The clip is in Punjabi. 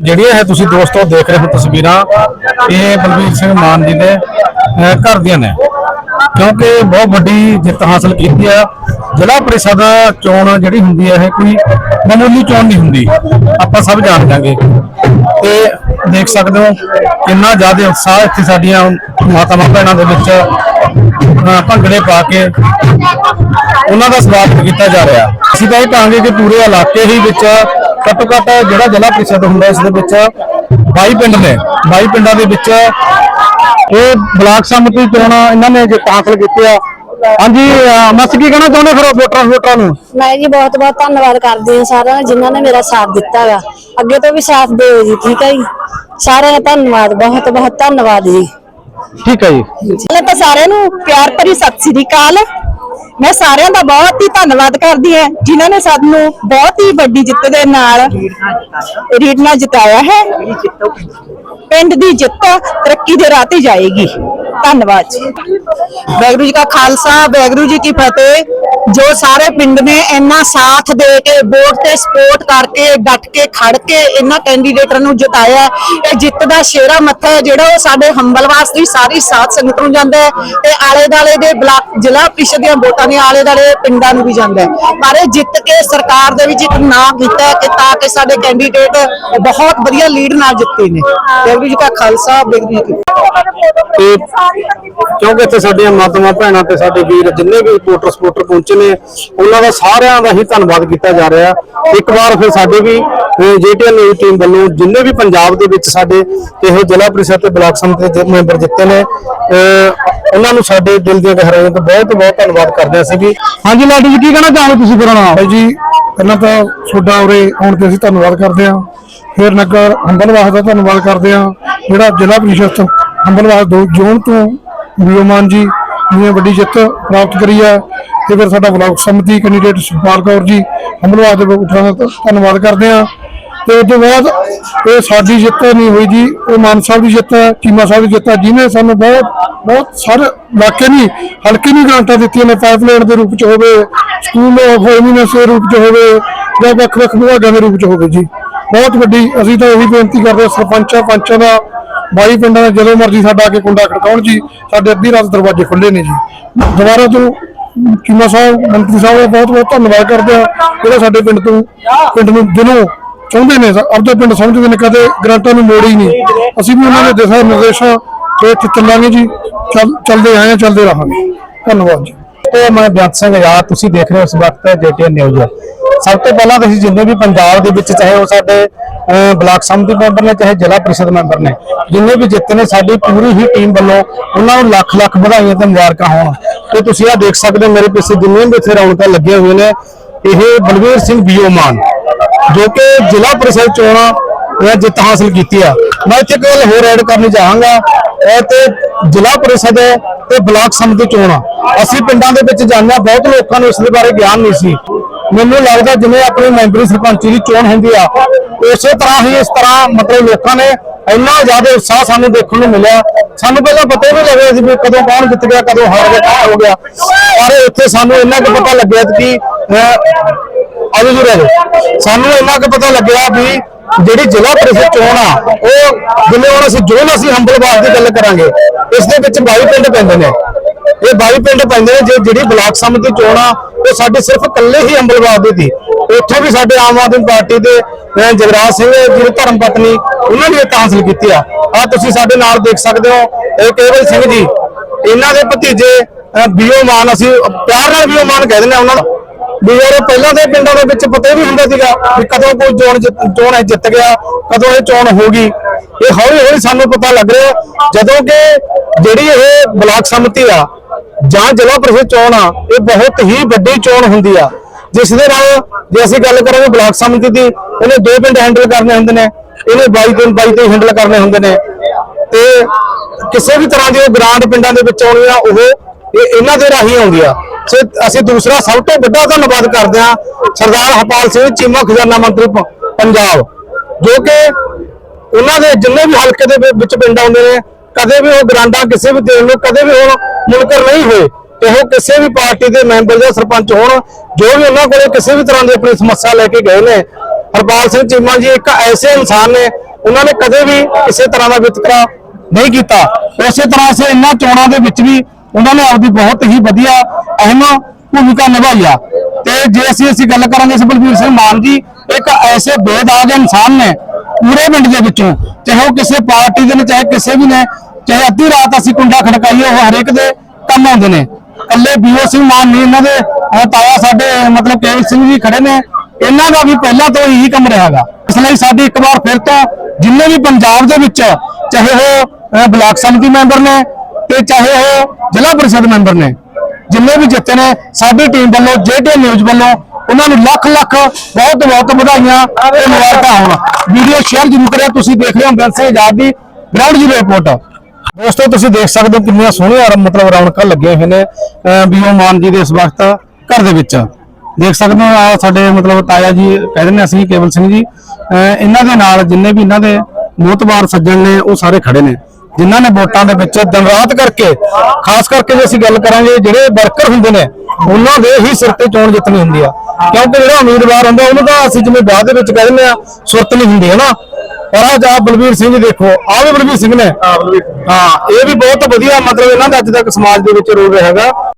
ਜਿਹੜੀਆਂ ਇਹ ਤੁਸੀਂ ਦੋਸਤੋ ਦੇਖ ਰਹੇ ਹੋ ਤਸਵੀਰਾਂ, ਇਹ ਬਲਬੀਰ ਸਿੰਘ ਮਾਨ ਜੀ ਦੇ ਘਰ ਦੀਆਂ ਨੇ। ਕਿਉਂਕਿ ਬਹੁਤ ਵੱਡੀ ਜਿੱਤ ਹਾਸਲ ਕੀਤੀ ਹੈ ਜ਼ਿਲ੍ਹਾ ਪਰਿਸ਼ਦ ਚੋਣ ਜਿਹੜੀ ਹੁੰਦੀ ਹੈ ਇਹ ਕੋਈ ਮਾਮੂਲੀ ਚੋਣ ਨਹੀਂ ਹੁੰਦੀ। ਆਪਾਂ ਸਭ ਜਾਣ ਜਾਂਗੇ ਤੇ ਦੇਖ ਸਕਦੇ ਹੋ ਕਿੰਨਾ ਜ਼ਿਆਦਾ ਉਤਸ਼ਾਹ ਇੱਥੇ ਸਾਡੀਆਂ ਮਾਤਾਵਾਂ ਭੈਣਾਂ ਦੇ ਵਿੱਚ ਭੰਗੜੇ ਪਾ ਕੇ ਉਹਨਾਂ ਦਾ ਸਵਾਗਤ ਕੀਤਾ ਜਾ ਰਿਹਾ। ਅਸੀਂ ਤਾਂ ਇਹ ਕਹਾਂਗੇ ਕਿ ਪੂਰੇ ਇਲਾਕੇ ਹੀ ਵਿੱਚ ਘੱਟੋ ਘੱਟ ਜਿਹੜਾ ਜ਼ਿਲ੍ਹਾ ਪ੍ਰੀਸ਼ਦ ਹੁੰਦਾ ਇਸ ਦੇ ਵਿੱਚ 22 ਪਿੰਡ ਨੇ 22 ਪਿੰਡਾਂ ਦੇ ਵਿੱਚ ਇਹ ਬਲਾਕ ਸੰਮਤੀ ਚੋਣ ਇਹਨਾਂ ਨੇ ਜਿੱਤ ਹਾਸਲ ਕੀਤੀ ਆ ਹਾਂਜੀ ਮਸ ਕੀ ਕਹਿਣਾ ਚਾਹੁੰਦੇ ਫਿਰ ਵੋਟਰਾਂ ਵੋਟਰਾਂ ਨੂੰ? ਮੈਂ ਜੀ ਬਹੁਤ ਬਹੁਤ ਧੰਨਵਾਦ ਕਰਦੀ ਹਾਂ ਸਾਰਿਆਂ ਦਾ ਜਿਨ੍ਹਾਂ ਨੇ ਮੇਰਾ ਸਾਥ ਦਿੱਤਾ ਗਾ। ਅੱਗੇ ਤੋਂ ਵੀ ਸਾਥ ਦਿਓ ਜੀ ਠੀਕ ਹੈ ਜੀ? ਸਾਰਿਆਂ ਦਾ ਧੰਨਵਾਦ ਬਹੁਤ ਬਹੁਤ ਧੰਨਵਾਦ ਜੀ। ਠੀਕ ਹੈ ਜੀ। ਪਹਿਲਾਂ ਤਾਂ ਸਾਰਿਆਂ ਨੂੰ ਪਿਆਰ ਭਰੀ ਸਤਿ ਸ੍ਰੀ ਅਕਾਲ। ਮੈਂ ਸਾਰਿਆਂ ਦਾ ਬਹੁਤ ਹੀ ਧੰਨਵਾਦ ਕਰਦੀ ਹਾਂ, ਜਿਨ੍ਹਾਂ ਨੇ ਸਾਨੂੰ ਬਹੁਤ ਹੀ ਵੱਡੀ ਜਿੱਤ ਦੇ ਨਾਲ ਰੀਡ ਨਾਲ ਜਿਤਾਇਆ ਹੈ। ਪਿੰਡ ਦੀ ਜਿੱਤ ਤਰੱਕੀ ਦੇ ਰਾਹ ਤੇ ਜਾਏਗੀ। ਧੰਨਵਾਦ ਜੀ। ਵਾਹਿਗੁਰੂ ਜੀ ਕਾ ਖਾਲਸਾ, ਵਾਹਿਗੁਰੂ ਜੀ ਕੀ ਫਤਿਹ। ਜੋ ਸਾਰੇ ਪਿੰਡ ਨੇ ਇੰਨਾ ਸਾਥ ਦੇ ਕੇ ਵੋਟ ਤੇ ਸਪੋਰਟ ਕਰਕੇ, ਡਟ ਕੇ, ਖੜ ਕੇ ਇਹਨਾਂ ਕੈਂਡੀਡੇਟਾਂ ਨੂੰ ਜਿਤਾਇਆ ਇਹ ਜਿੱਤ ਦਾ ਸ਼ੇਰਾ ਮੱਥਾ ਜਿਹੜਾ ਉਹ ਸਾਡੇ ਹੰਬਲਵਾਸ ਦੀ ਸਾਰੀ ਸਾਥ ਸੰਗਤ ਨੂੰ ਜਾਂਦਾ ਹੈ ਤੇ ਆਲੇ ਦਾਲੇ ਦੇ ਬਲਾਕ ਜ਼ਿਲ੍ਹਾ ਪ੍ਰੀਸ਼ਦ ਦੀਆਂ ਵੋਟਾਂ ਨੇ ਆਲੇ ਦਾਲੇ ਪਿੰਡਾਂ ਨੂੰ ਵੀ ਜਾਂਦਾ ਹੈ। ਪਰ ਇਹ ਜਿੱਤ ਕੇ ਸਰਕਾਰ ਦੇ ਵਿੱਚ ਇੱਕ ਨਾਮ ਕੀਤਾ ਕਿ ਤਾਂ ਕਿ ਸਾਡੇ ਕੈਂਡੀਡੇਟ ਬਹੁਤ ਵਧੀਆ ਲੀਡ ਨਾਲ ਜਿੱਤੇ ਨੇ। ਵਾਹਿਗੁਰੂ ਜੀ ਕਾ ਖਾਲਸਾ, ਵਾਹਿਗੁਰੂ ਜੀ ਤੇ ਕਿਉਂਕਿ ਇੱਥੇ ਸਾਡੀਆਂ ਮਾਤਾਵਾਂ ਭੈਣਾਂ ਤੇ ਸਾਡੇ ਵੀਰ ਜਿੰਨੇ ਵੀ ਵੋਟਰ ਸਪੋਰਟਰ ਪਹੁੰਚੇ ਨੇ ਉਹਨਾਂ ਦਾ ਸਾਰਿਆਂ ਦਾ ਹੀ ਧੰਨਵਾਦ ਕੀਤਾ ਜਾ ਰਿਹਾ। ਇੱਕ ਵਾਰ ਫਿਰ ਸਾਡੇ ਵੀ ਜੀਟੀਐਨ ਨਿਊਜ਼ ਟੀਮ ਵੱਲੋਂ ਜਿੰਨੇ ਵੀ ਪੰਜਾਬ ਦੇ ਵਿੱਚ ਸਾਡੇ ਇਹੋ ਜ਼ਿਲ੍ਹਾ ਪ੍ਰੀਸ਼ਦ ਤੇ ਬਲਾਕ ਸੰਮਤੀ ਦੇ ਮੈਂਬਰ ਜਿੱਤੇ ਨੇ ਉਹਨਾਂ ਨੂੰ ਸਾਡੇ ਦਿਲ ਦੀਆਂ ਗਹਿਰਾਈਆਂ ਤੋਂ ਬਹੁਤ ਬਹੁਤ ਧੰਨਵਾਦ ਕਰਦੇ ਹਾਂ ਅਸੀਂ ਵੀ। ਹਾਂਜੀ ਲਾਡੀ ਜੀ ਕੀ ਕਹਿਣਾ ਚਾਹੋਗੇ ਤੁਸੀਂ ਫਿਰ ਹੁਣ? ਜੀ ਪਹਿਲਾਂ ਤਾਂ ਤੁਹਾਡਾ ਉਰੇ ਆਉਣ ਤੇ ਅਸੀਂ ਧੰਨਵਾਦ ਕਰਦੇ ਹਾਂ। ਫਿਰ ਨਗਰ ਹੰਬਲਵਾਸ ਦਾ ਧੰਨਵਾਦ ਕਰਦੇ ਹਾਂ ਜਿਹੜਾ ਜ਼ਿਲ੍ਹਾ ਪ੍ਰੀਸ਼ਦ ਹੰਬਲਵਾਸ ਦੋ ਜੂਨ ਤੋਂ ਵਿਓਮਾਨ ਜੀ ਨੇ ਵੱਡੀ ਜਿੱਤ ਪ੍ਰਾਪਤ ਕਰੀ ਹੈ ਤੇ ਫਿਰ ਸਾਡਾ ਬਲਾਕ ਸਮਿਤੀ ਕੈਂਡੀਡੇਟ ਸੁਖਪਾਲ ਕੌਰ ਜੀ ਹੰਬਲਵਾਸ ਦੇ ਵੋਟਰਾਂ ਦਾ ਧੰਨਵਾਦ ਕਰਦੇ ਹਾਂ। ਤੇ ਉਸ ਤੋਂ ਬਾਅਦ ਇਹ ਸਾਡੀ ਜਿੱਤ ਨਹੀਂ ਹੋਈ ਜੀ, ਉਹ ਮਾਨ ਸਾਹਿਬ ਦੀ ਜਿੱਤ ਹੈ, ਚੀਮਾ ਸਾਹਿਬ ਦੀ ਜਿੱਤ ਹੈ ਜਿਨੇ ਸਾਨੂੰ ਬਹੁਤ ਬਹੁਤ ਸਾਰੇ ਇਲਾਕੇ ਨਹੀਂ, ਹਲਕੇ ਨਹੀਂ ਗ੍ਰਾਂਟਾਂ ਦਿੱਤੀਆਂ ਨੇ ਪਾਈਪਲਾਈਨ ਦੇ ਰੂਪ ਚ ਹੋਵੇ, ਸਕੂਲ ਆਫ ਐਮਿਨੈਂਸ ਦੇ ਰੂਪ ਚ ਹੋਵੇ ਜਾਂ ਵੱਖ ਵੱਖ ਵਿਭਾਗਾਂ ਦੇ ਰੂਪ ਚ ਹੋਵੇ ਜੀ। ਬਹੁਤ ਵੱਡੀ, ਅਸੀਂ ਤਾਂ ਇਹੀ ਬੇਨਤੀ ਕਰਦੇ ਹਾਂ, ਸਰਪੰਚਾਂ, ਪੰਚਾਂ ਦਾ ਬਾਈ ਪਿੰਡਾਂ ਦਾ ਜਦੋਂ ਮਰਜ਼ੀ ਸਾਡਾ ਆ ਕੇ ਕੁੰਡਾ ਖੜਕਾਉਣ ਜੀ, ਸਾਡੇ ਅੱਧੀ ਰਾਤ ਦਰਵਾਜ਼ੇ ਖੁੱਲੇ ਨੇ ਜੀ। ਦੁਬਾਰਾ ਤੋਂ ਚੀਮਾ ਸਾਹਿਬ, ਮੰਤਰੀ ਸਾਹਿਬ ਦਾ ਬਹੁਤ ਬਹੁਤ ਧੰਨਵਾਦ ਕਰਦੇ ਹਾਂ। ਜਿਹੜਾ ਸਾਡੇ ਪਿੰਡ ਤੋਂ, ਪਿੰਡ ਨੂੰ ਦਿਲੋਂ ਚਾਹੁੰਦੇ ਨੇ, ਆਪਦਾ ਪਿੰਡ ਸਮਝਦੇ ਨੇ, ਕਦੇ ਗ੍ਰਾਂਟਾਂ ਨੂੰ ਮੋੜ ਹੀ ਨਹੀਂ। ਅਸੀਂ ਵੀ ਉਹਨਾਂ ਦੇ ਦਿਸ਼ਾ ਨਿਰਦੇਸ਼ਾਂ ਤੇ ਇੱਥੇ ਚੱਲਾਂਗੇ ਜੀ। ਚੱਲ, ਚੱਲਦੇ ਆਏ ਹਾਂ, ਚੱਲਦੇ ਰਹਾਂਗੇ। ਧੰਨਵਾਦ ਜੀ। ਤੇ ਮੈਂ ਬੇਅੰਤ ਸਿੰਘ ਆਜ਼ਾਦ ਤੁਸੀਂ ਦੇਖ ਰਹੇ ਹੋ ਇਸ ਵਕਤ ਜੇਟੀਐਨ ਨਿਊਜ਼। ਸਭ ਤੋਂ ਪਹਿਲਾਂ ਤਾਂ ਅਸੀਂ ਜਿੰਨੇ ਵੀ ਪੰਜਾਬ ਦੇ ਵਿੱਚ, ਚਾਹੇ ਉਹ ਸਾਡੇ ਬਲਾਕ ਸੰਮਤੀ ਮੈਂਬਰ ਨੇ ਚਾਹੇ ਜ਼ਿਲ੍ਹਾ ਪ੍ਰੀਸ਼ਦ ਮੈਂਬਰ ਨੇ, ਜਿੰਨੇ ਵੀ ਜਿੱਤੇ ਨੇ, ਸਾਡੀ ਪੂਰੀ ਹੀ ਟੀਮ ਵੱਲੋਂ ਉਹਨਾਂ ਨੂੰ ਲੱਖ ਲੱਖ ਵਧਾਈਆਂ ਤੇ ਮੁਬਾਰਕਾਂ ਹੋਣ। ਤੇ ਤੁਸੀਂ ਆ ਦੇਖ ਸਕਦੇ ਹੋ ਮੇਰੇ ਪਿੱਛੇ ਜਿੰਨੇ ਵੀ ਇੱਥੇ ਰੌਣਕਾਂ ਲੱਗੀਆਂ ਹੋਈਆਂ ਨੇ, ਇਹ ਬਲਵੀਰ ਸਿੰਘ ਬੀਓਮਾਨ, ਜੋ ਕਿ ਜ਼ਿਲ੍ਹਾ ਪ੍ਰੀਸ਼ਦ ਚੋਣਾਂ ਜਿੱਤ ਹਾਸਲ ਕੀਤੀ ਆ। ਮੈਂ ਇੱਥੇ ਇੱਕ ਗੱਲ ਹੋਰ ਐਡ ਕਰਨੀ ਚਾਹਾਂਗਾ, ਇਹ ਤੇ ਜ਼ਿਲ੍ਹਾ ਪ੍ਰੀਸ਼ਦ ਤੇ ਬਲਾਕ ਸੰਮਤੀ ਚੋਣਾਂ ਅਸੀਂ ਪਿੰਡਾਂ ਦੇ ਵਿੱਚ ਜਾਂਦੇ ਹਾਂ, ਬਹੁਤ ਲੋਕਾਂ ਨੂੰ ਇਸ ਦੇ ਬਾਰੇ ਗਿਆਨ ਨਹੀਂ ਸੀ। ਮੈਨੂੰ ਲੱਗਦਾ ਜਿਵੇਂ ਆਪਣੀ ਮੈਂਬਰੀ ਸਰਪੰਚੀ ਦੀ ਚੋਣ ਹੁੰਦੀ ਆ ਉਸੇ ਤਰ੍ਹਾਂ ਹੀ ਇਸ ਤਰ੍ਹਾਂ ਮਤਲਬ ਲੋਕਾਂ ਨੇ ਇੰਨਾ ਜ਼ਿਆਦਾ ਉਤਸ਼ਾਹ ਸਾਨੂੰ ਦੇਖਣ ਨੂੰ ਮਿਲਿਆ। ਸਾਨੂੰ ਪਹਿਲਾਂ ਪਤਾ ਹੀ ਨਹੀਂ ਲੱਗਿਆ ਸੀ ਵੀ ਕਦੋਂ ਕੌਣ ਜਿੱਤ ਗਿਆ ਕਦੋਂ ਹਾਰ ਗਿਆ ਕੌਣ ਹੋ ਗਿਆ। ਪਰ ਇੱਥੇ ਸਾਨੂੰ ਇੰਨਾ ਕੁ ਪਤਾ ਲੱਗਿਆ ਕਿ ਅਹ, ਆਜੋ ਸਾਨੂੰ ਇੰਨਾ ਕੁ ਪਤਾ ਲੱਗਿਆ ਵੀ ਜਿਹੜੀ ਜ਼ਿਲ੍ਹਾ ਪ੍ਰੀਸ਼ਦ ਚੋਣ ਆ ਉਹ ਜਿਵੇਂ ਹੁਣ ਅਸੀਂ ਜੋਨ ਅਸੀਂ ਹੰਬਲਵਾਸ ਦੀ ਗੱਲ ਕਰਾਂਗੇ ਇਸ ਦੇ ਵਿੱਚ 22 ਪਿੰਡ ਪੈਂਦੇ ਨੇ। ਇਹ 22 ਪਿੰਡ ਪੈਂਦੇ ਨੇ ਜੇ ਜਿਹੜੀ ਬਲਾਕ ਸਮਿਤੀ ਚੋਣ ਆ ਉਹ ਸਾਡੇ ਸਿਰਫ ਇਕੱਲੇ ਹੀ ਅੰਬਲਵਾਦ ਦੀ ਸੀ। ਉੱਥੋਂ ਵੀ ਸਾਡੇ ਆਮ ਆਦਮੀ ਪਾਰਟੀ ਦੇ ਜਗਰਾਜ ਸਿੰਘ ਜਿਹੜੇ ਧਰਮ ਪਤਨੀ ਉਹਨਾਂ ਨੇ ਇਹ ਹਾਸਲ ਕੀਤੀ ਆ। ਆ ਤੁਸੀਂ ਸਾਡੇ ਨਾਲ ਦੇਖ ਸਕਦੇ ਹੋ ਇਹ ਕੇਵਲ ਸਿੰਘ ਜੀ ਇਹਨਾਂ ਦੇ ਭਤੀਜੇ ਅਹ, ਬੀਓ ਮਾਨ ਅਸੀਂ ਪਿਆਰ ਨਾਲ ਬੀਓ ਮਾਨ ਕਹਿ ਦਿੰਦੇ ਆ ਉਹਨਾਂ ਦਾ। ਵੀ ਯਾਰ ਪਹਿਲਾਂ ਦੇ ਪਿੰਡਾਂ ਦੇ ਵਿੱਚ ਪਤਾ ਵੀ ਹੁੰਦਾ ਸੀਗਾ ਵੀ ਕਦੋਂ ਕੋਈ ਚੋਣ ਜਿੱਤ- ਚੋਣ ਇਹ ਜਿੱਤ ਗਿਆ ਕਦੋਂ ਇਹ ਚੋਣ ਹੋ ਗਈ। ਇਹ ਹੌਲੀ ਹੌਲੀ ਸਾਨੂੰ ਪਤਾ ਲੱਗ ਰਿਹਾ ਜਦੋਂ ਕਿ ਜਿਹੜੀ ਇਹ ਬਲਾਕ ਸੰਮਤੀ ਆ ਜਾਂ ਜ਼ਿਲ੍ਹਾ ਪ੍ਰੀਸ਼ਦ ਚੋਣ ਆ ਇਹ ਬਹੁਤ ਹੀ ਵੱਡੀ ਚੋਣ ਹੁੰਦੀ ਆ ਜਿਸ ਦੇ ਨਾਲ ਜੇ ਅਸੀਂ ਗੱਲ ਕਰਾਂਗੇ ਬਲਾਕ ਸਮਿਤੀ ਦੀ ਇਹਨੇ ਦੋ ਪਿੰਡ ਹੈਂਡਲ ਕਰਨੇ ਹੁੰਦੇ ਨੇ, ਇਹਨੇ 22 ਤੋਂ 22 ਤੋਂ ਹੈਂਡਲ ਕਰਨੇ ਹੁੰਦੇ ਨੇ। ਤੇ ਕਿਸੇ ਵੀ ਤਰ੍ਹਾਂ ਦੀ ਉਹ ਗ੍ਰਾਂਟ ਪਿੰਡਾਂ ਦੇ ਵਿੱਚ ਆਉਣੀ ਆ, ਉਹ ਇਹ ਇਹਨਾਂ ਦੇ ਰਾਹੀਂ ਆਉਂਦੀ ਆ। ਸੋ ਅਸੀਂ ਦੂਸਰਾ ਸਭ ਤੋਂ ਵੱਡਾ ਧੰਨਵਾਦ ਕਰਦੇ ਹਾਂ ਸਰਦਾਰ ਹਰਪਾਲ ਸਿੰਘ, ਚੀਮਾ ਖਜ਼ਾਨਾ ਮੰਤਰੀ ਪੰਜਾਬ, ਜੋ ਕਿ ਉਹਨਾਂ ਦੇ ਜਿੰਨੇ ਵੀ ਹਲਕੇ ਦੇ ਵਿੱਚ ਪਿੰਡ ਆਉਂਦੇ ਨੇ, ਕਦੇ ਵੀ ਉਹ ਗ੍ਰਾਂਟਾਂ ਕਿਸੇ ਵੀ ਦੇਣ ਨੂੰ, ਕਦੇ ਵੀ ਉਹ ਮੁਨਕਰ ਨਹੀਂ ਹੋਏ। ਤੇ ਉਹ ਕਿਸੇ ਵੀ ਪਾਰਟੀ ਦੇ ਮੈਂਬਰ ਜਾਂ ਸਰਪੰਚ ਹੋਣ, ਜੋ ਵੀ ਉਹਨਾਂ ਕੋਲੇ ਕਿਸੇ ਵੀ ਤਰ੍ਹਾਂ ਦੀ ਆਪਣੀ ਸਮੱਸਿਆ ਲੈ ਕੇ ਗਏ ਨੇ। ਹਰਪਾਲ ਸਿੰਘ ਚੀਮਾ ਜੀ ਇੱਕ ਐਸੇ ਇਨਸਾਨ ਨੇ, ਉਹਨਾਂ ਨੇ ਕਦੇ ਵੀ ਕਿਸੇ ਤਰ੍ਹਾਂ ਦਾ ਵਿਤਕਰਾ ਨਹੀਂ ਕੀਤਾ। ਉਸੇ ਤਰ੍ਹਾਂ ਸੇ ਇਹਨਾਂ ਚੋਣਾਂ ਦੇ ਵਿੱਚ ਵੀ ਉਹਨਾਂ ਨੇ ਆਪਦੀ ਬਹੁਤ ਹੀ ਵਧੀਆ ਅਹਿਮ ਭੂਮਿਕਾ ਨਿਭਾਈ ਆ। ਤੇ ਜੇ ਅਸੀਂ ਅਸੀਂ ਗੱਲ ਕਰਾਂਗੇ ਇਸ ਬਲਬੀਰ ਸਿੰਘ ਮਾਨ ਜੀ, ਇੱਕ ਐਸੇ ਬੇਦਾਗ ਇਨਸਾਨ ਨੇ ਪੂਰੇ ਪਿੰਡ ਦੇ ਵਿੱਚੋਂ, ਚਾਹੇ ਉਹ ਕਿਸੇ ਪਾਰਟੀ ਦੇ ਨੇ, ਚਾਹੇ ਕਿਸੇ ਵੀ ਨੇ, ਚਾਹੇ ਅੱਧੀ ਰਾਤ ਅਸੀਂ ਕੁੰਡਾ ਖੜਕਾਈਏ, ਉਹ ਹਰੇਕ ਦੇ ਕੰਮ ਆਉਂਦੇ ਨੇ। ਕੱਲੇ ਬੀਓ ਸਿੰਘ ਮਾਨ ਨਹੀਂ, ਇਹਨਾਂ ਦੇ ਤਾਇਆ ਸਾਡੇ, ਮਤਲਬ ਕੇਵਲ ਸਿੰਘ ਜੀ ਖੜੇ ਨੇ। ਇਹਨਾਂ ਦਾ ਵੀ ਪਹਿਲਾਂ ਤੋਂ ਹੀ ਕੰਮ ਰਿਹਾਗਾ ਇਸ ਲਈ ਸਾਡੀ ਇੱਕ ਵਾਰ ਫਿਰ ਤੋਂ ਜਿੰਨੇ ਵੀ ਪੰਜਾਬ ਦੇ ਵਿੱਚ ਚਾਹੇ ਉਹ ਬਲਾਕ ਸਮਿਤੀ ਮੈਂਬਰ ਨੇ ਤੇ ਚਾਹੇ ਉਹ ਜ਼ਿਲ੍ਹਾ ਪਰਿਸ਼ਦ ਮੈਂਬਰ ਨੇ, ਜਿੰਨੇ ਵੀ ਜਿੱਤੇ ਨੇ, ਸਾਡੀ ਟੀਮ ਵੱਲੋਂ ਜੇਟੀ ਨਿਊਜ਼ ਵੱਲੋਂ, ਉਹਨਾਂ ਨੂੰ ਲੱਖ ਲੱਖ ਬਹੁਤ ਬਹੁਤ ਵਧਾਈਆਂ ਤੇ ਮੁਬਾਰਕਾਂ ਹੋਣ। ਵੀਡੀਓ ਸ਼ੇਅਰ ਜ਼ਰੂਰ ਕਰਿਓ, ਤੁਸੀਂ ਦੇਖ ਰਹੇ ਹੋ ਬੈਂਸੇ ਆਜ਼ਾਦ ਦੀ ਗਰਾਊਂਡ ਜ਼ੀਰੋ ਰਿਪੋਰਟ ਦੋਸਤੋ, ਤੁਸੀਂ ਦੇਖ ਸਕਦੇ ਹੋ ਕਿੰਨੀਆਂ ਸੋਹਣੀਆਂ ਮਤਲਬ ਰੌਣਕਾਂ ਲੱਗੀਆਂ ਹੋਏ ਨੇ ਬੀਓ ਮਾਨ ਜੀ ਦੇ ਇਸ ਵਕਤ ਘਰ ਦੇ ਵਿੱਚ। ਦੇਖ ਸਕਦੇ ਹੋ, ਆਹ ਸਾਡੇ ਮਤਲਬ ਤਾਇਆ ਜੀ ਕਹਿ ਦਿੰਦੇ ਅਸੀਂ, ਕੇਵਲ ਸਿੰਘ ਜੀ, ਅਹ, ਇਹਨਾਂ ਦੇ ਨਾਲ ਜਿੰਨੇ ਵੀ ਇਹਨਾਂ ਦੇ ਮੋਤਬਾਰ ਸੱਜਣ ਨੇ, ਉਹ ਸਾਰੇ ਖੜੇ ਨੇ। ਜਿਨ੍ਹਾਂ ਨੇ ਵੋਟਾਂ ਦੇ ਵਿੱਚ ਦਿਨ ਰਾਤ ਕਰਕੇ, ਖਾਸ ਕਰਕੇ ਜੇ ਅਸੀਂ ਗੱਲ ਕਰਾਂਗੇ, ਜਿਹੜੇ ਵਰਕਰ ਹੁੰਦੇ ਨੇ, ਉਹਨਾਂ ਦੇ ਹੀ ਸਿਰ ਤੇ ਚੋਣ ਜਿੱਤਣੀ ਹੁੰਦੀ ਆ। ਕਿਉਂਕਿ ਜਿਹੜਾ ਉਮੀਦਵਾਰ ਹੁੰਦਾ, ਉਹਨੂੰ ਤਾਂ ਅਸੀਂ ਜਿਵੇਂ ਬਾਅਦ ਦੇ ਵਿੱਚ ਕਹਿ ਦਿੰਦੇ ਆ, ਸੁਰਤ ਨਹੀਂ ਹੁੰਦੀ, ਹੈ ਨਾ? ਪਰ ਆਹ ਜਾ ਬਲਵੀਰ ਸਿੰਘ ਦੇਖੋ ਆਹ ਵੀ ਬਲਵੀਰ ਸਿੰਘ ਨੇ। ਹਾਂ ਇਹ ਵੀ ਬਹੁਤ ਵਧੀਆ ਮਤਲਬ ਇਹਨਾਂ ਦਾ ਅੱਜ ਤੱਕ ਸਮਾਜ ਦੇ ਵਿੱਚ ਰੋਲ ਰਿਹਾ ਹੈਗਾ।